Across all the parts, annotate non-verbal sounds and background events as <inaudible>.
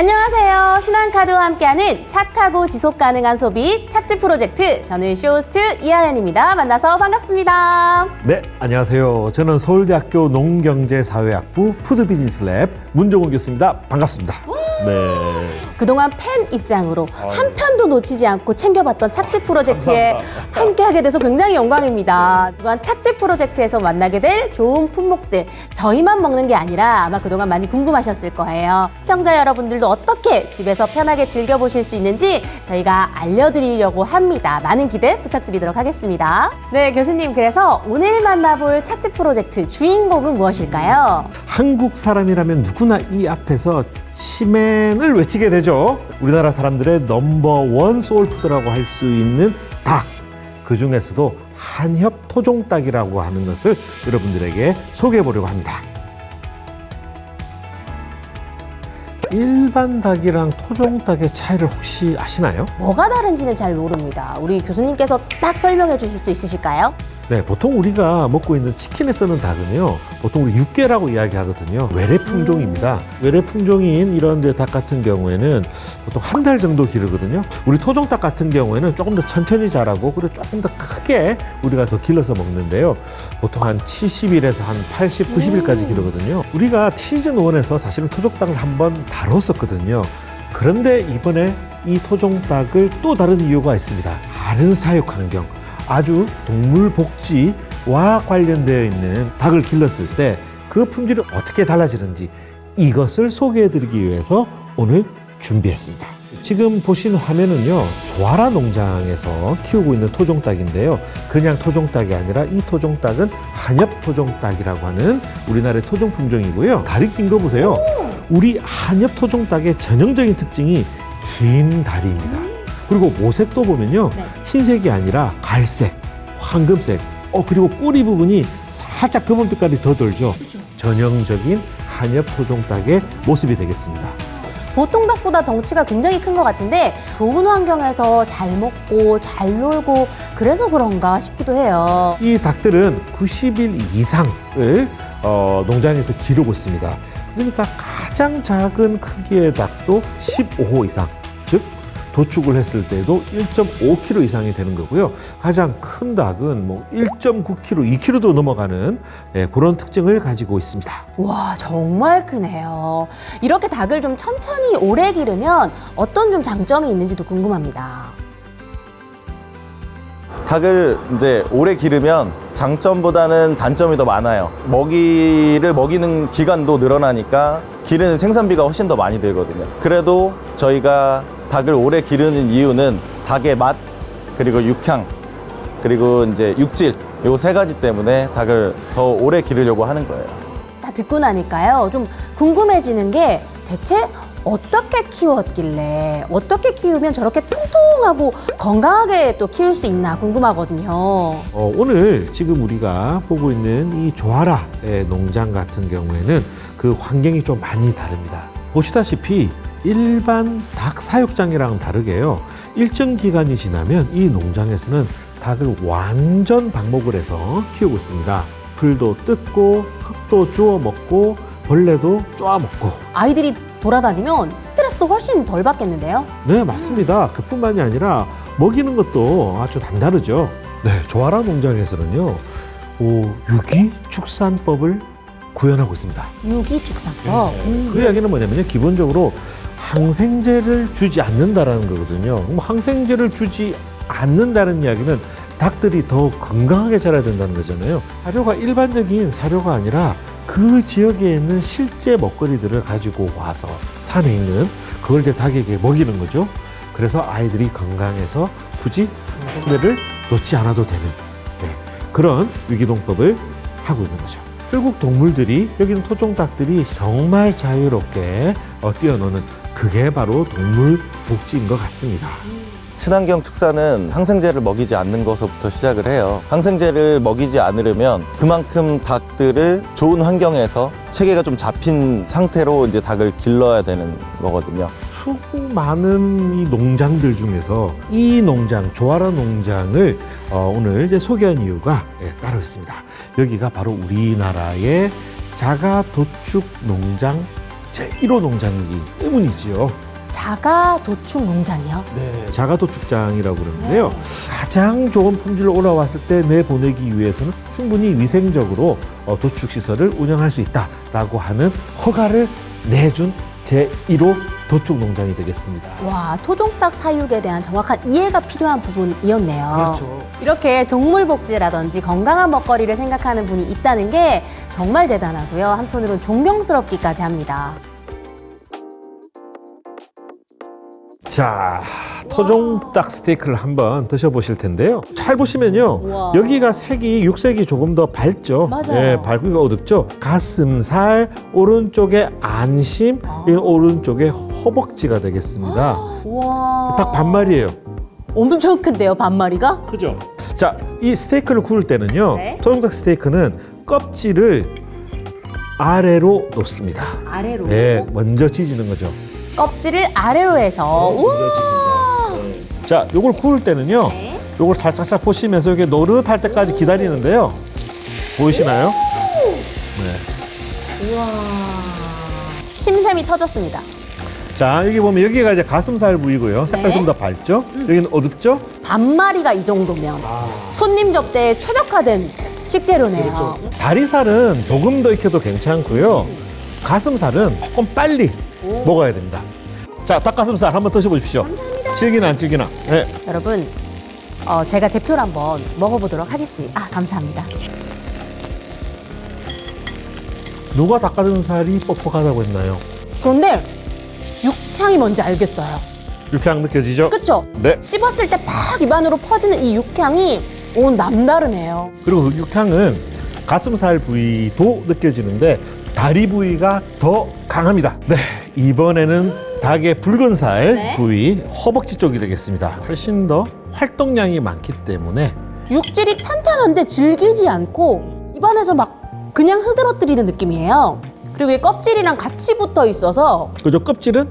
안녕하세요. 신한카드와 함께하는 착하고 지속 가능한 소비 착지 프로젝트. 저는 쇼호스트 이하연입니다. 만나서 반갑습니다. 네, 안녕하세요. 저는 서울대학교 농경제사회학부 푸드비즈니스랩 문종훈 교수입니다. 반갑습니다. 네. 그동안 팬 입장으로 한 편도 놓치지 않고 챙겨봤던 착지 프로젝트에 감사합니다. 함께하게 돼서 굉장히 영광입니다. 그동안 착지 프로젝트에서 만나게 될 좋은 품목들 저희만 먹는 게 아니라 아마 그동안 많이 궁금하셨을 거예요. 시청자 여러분들도 어떻게 집에서 편하게 즐겨보실 수 있는지 저희가 알려드리려고 합니다. 많은 기대 부탁드리도록 하겠습니다. 네, 교수님 그래서 오늘 만나볼 착지 프로젝트 주인공은 무엇일까요? 한국 사람이라면 누구나 이 앞에서 치맨을 외치게 되죠. 우리나라 사람들의 넘버원 소울푸드라고 할 수 있는 닭. 그 중에서도 한협 토종닭이라고 하는 것을 여러분들에게 소개해 보려고 합니다. 일반 닭이랑 토종 닭의 차이를 혹시 아시나요? 뭐가 다른지는 잘 모릅니다. 우리 교수님께서 딱 설명해 주실 수 있으실까요? 네, 보통 우리가 먹고 있는 치킨에 쓰는 닭은요, 보통 우리 육개라고 이야기하거든요. 외래 품종입니다. 외래 품종인 이런 데 닭 같은 경우에는 보통 한 달 정도 기르거든요. 우리 토종 닭 같은 경우에는 조금 더 천천히 자라고, 그리고 조금 더 크게 우리가 더 길러서 먹는데요. 보통 한 70일에서 한 80, 90일까지 기르거든요. 우리가 시즌 1에서 사실은 토종 닭을 한번 다뤘었거든요. 그런데 이번에 이 토종 닭을 또 다른 이유가 있습니다. 다른 사육 환경. 아주 동물 복지와 관련되어 있는 닭을 길렀을 때 그 품질이 어떻게 달라지는지 이것을 소개해 드리기 위해서 오늘 준비했습니다. 지금 보신 화면은요, 조아라 농장에서 키우고 있는 토종닭인데요. 그냥 토종닭이 아니라 이 토종닭은 한엽 토종닭이라고 하는 우리나라의 토종 품종이고요. 다리 긴 거 보세요. 우리 한엽 토종닭의 전형적인 특징이 긴 다리입니다. 그리고 모색도 보면요. 네. 흰색이 아니라 갈색, 황금색, 어, 그리고 꼬리 부분이 살짝 검은빛깔이 더 돌죠. 전형적인 한엽 토종 닭의 모습이 되겠습니다. 보통 닭보다 덩치가 굉장히 큰 것 같은데 좋은 환경에서 잘 먹고 잘 놀고 그래서 그런가 싶기도 해요. 이 닭들은 90일 이상을 어, 농장에서 기르고 있습니다. 그러니까 가장 작은 크기의 닭도 15호 이상, 즉 도축을 했을 때도 1.5kg 이상이 되는 거고요. 가장 큰 닭은 뭐 1.9kg, 2kg도 넘어가는 예, 그런 특징을 가지고 있습니다. 와 정말 크네요. 이렇게 닭을 좀 천천히 오래 기르면 어떤 좀 장점이 있는지도 궁금합니다. 닭을 이제 오래 기르면 장점보다는 단점이 더 많아요. 먹이를 먹이는 기간도 늘어나니까 기르는 생산비가 훨씬 더 많이 들거든요. 그래도 저희가 닭을 오래 기르는 이유는 닭의 맛, 그리고 육향, 그리고 이제 육질, 요 세 가지 때문에 닭을 더 오래 기르려고 하는 거예요. 다 듣고 나니까요 좀 궁금해지는 게 대체 어떻게 키웠길래 어떻게 키우면 저렇게 통통하고 건강하게 또 키울 수 있나 궁금하거든요. 어, 오늘 지금 우리가 보고 있는 이 조아라의 농장 같은 경우에는 그 환경이 좀 많이 다릅니다. 보시다시피 일반 닭 사육장이랑 다르게요. 일정 기간이 지나면 이 농장에서는 닭을 완전 방목을 해서 키우고 있습니다. 풀도 뜯고 흙도 주워 먹고 벌레도 쪼아 먹고 아이들이 돌아다니면 스트레스도 훨씬 덜 받겠는데요. 네, 맞습니다. 그뿐만이 아니라 먹이는 것도 아주 남다르죠. 네, 조아라 농장에서는요, 오, 유기 축산법을 구현하고 있습니다. 유기축산법. 음. 그 이야기는 뭐냐면요, 기본적으로 항생제를 주지 않는다라는 거거든요. 항생제를 주지 않는다는 이야기는 닭들이 더 건강하게 자라야 된다는 거잖아요. 사료가 일반적인 사료가 아니라 그 지역에 있는 실제 먹거리들을 가지고 와서 산에 있는 그걸 이제 닭에게 먹이는 거죠. 그래서 아이들이 건강해서 굳이 항생제를 놓지 않아도 되는 네, 그런 위기동법을 하고 있는 거죠. 결국 동물들이 여기는 토종 닭들이 정말 자유롭게 어, 뛰어노는 그게 바로 동물 복지인 것 같습니다. 친환경 축사는 항생제를 먹이지 않는 것부터 시작을 해요. 항생제를 먹이지 않으려면 그만큼 닭들을 좋은 환경에서 체계가 좀 잡힌 상태로 이제 닭을 길러야 되는 거거든요. 수많은 이 농장들 중에서 이 농장 조아라 농장을 어, 오늘 이제 소개한 이유가 예, 따로 있습니다. 여기가 바로 우리나라의 자가 도축 농장 제1호 농장이기 때문이지요. 자가 도축 농장이요. 네, 자가도축장이라고 그러는데요. 가장 좋은 품질로 올라왔을 때 내보내기 위해서는 충분히 위생적으로 어, 도축 시설을 운영할 수 있다라고 하는 허가를 내준 제1호 도축 농장이 되겠습니다. 와, 토종닭 사육에 대한 정확한 이해가 필요한 부분이었네요. 그렇죠. 이렇게 동물 복지라든지 건강한 먹거리를 생각하는 분이 있다는 게 정말 대단하고요. 한편으로는 존경스럽기까지 합니다. 자, 토종닭 스테이크를 한번 드셔보실 텐데요. 잘 보시면요. 우와. 여기가 색이 육색이 조금 더 밝죠. 맞아요. 예, 밝기가 어둡죠. 가슴살 오른쪽에 안심, 아. 이 오른쪽에 허벅지가 되겠습니다. <gasps> 우와. 딱 반말이에요. 엄청 큰데요, 반마리가? 그죠? 자, 이 스테이크를 구울 때는요. 네. 토종닭 스테이크는 껍질을 아래로 놓습니다. 아래로. 네, 먼저 지지는 거죠. 껍질을 아래로 해서. 우와. 자, 요걸 구울 때는요. 네. 요걸 살짝살 보시면서 이게 노릇할 때까지 기다리는데요. 보이시나요? 네. 우와. 침샘이 터졌습니다. 자, 여기 보면 여기가 이제 가슴살 부위고요. 색깔 네. 좀 더 밝죠? 여기는 어둡죠? 반마리가 이 정도면 손님 접대에 최적화된 식재료네요. 다리살은 조금 더 익혀도 괜찮고요. 가슴살은 조금 빨리 먹어야 됩니다. 자, 닭가슴살 한번 드셔보십시오. 질기나 안 질기나? 네. 여러분, 어, 제가 대표를 한번 먹어보도록 하겠습니다. 아, 감사합니다. 누가 닭가슴살이 뻑뻑하다고 했나요? 그런데 육향이 뭔지 알겠어요. 육향 느껴지죠? 그쵸? 네. 씹었을 때 팍 입안으로 퍼지는 이 육향이 오, 남다르네요. 그리고 그 육향은 가슴살 부위도 느껴지는데 다리 부위가 더 강합니다. 네, 이번에는 닭의 붉은 살 네. 부위 허벅지 쪽이 되겠습니다. 훨씬 더 활동량이 많기 때문에 육질이 탄탄한데 질기지 않고 입안에서 막 그냥 흐드러뜨리는 느낌이에요. 그리고 이 껍질이랑 같이 붙어 있어서 그저 껍질은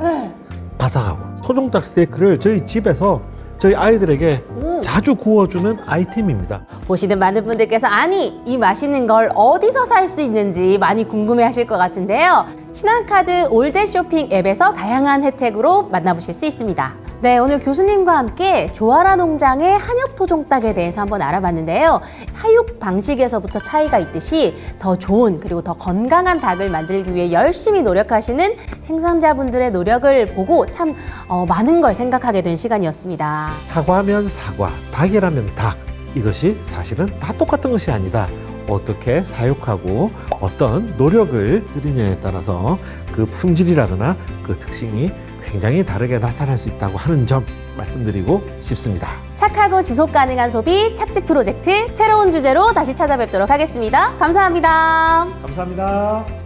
바삭하고 토종닭 스테이크를 저희 집에서 저희 아이들에게 음. 자주 구워주는 아이템입니다. 보시는 많은 분들께서 아니 이 맛있는 걸 어디서 살 수 있는지 많이 궁금해하실 것 같은데요. 신한카드 올드 쇼핑 앱에서 다양한 혜택으로 만나보실 수 있습니다. 네, 오늘 교수님과 함께 조아라 농장의 한엽 토종 닭에 대해서 한번 알아봤는데요. 사육 방식에서부터 차이가 있듯이 더 좋은 그리고 더 건강한 닭을 만들기 위해 열심히 노력하시는 생산자분들의 노력을 보고 참 어, 많은 걸 생각하게 된 시간이었습니다. 사과면 사과, 닭이라면 닭. 이것이 사실은 다 똑같은 것이 아니다. 어떻게 사육하고 어떤 노력을 들이냐에 따라서 그 품질이라거나 그 특징이 굉장히 다르게 나타날 수 있다고 하는 점 말씀드리고 싶습니다. 착하고 지속 가능한 소비 착직 프로젝트 새로운 주제로 다시 찾아뵙도록 하겠습니다. 감사합니다. 감사합니다.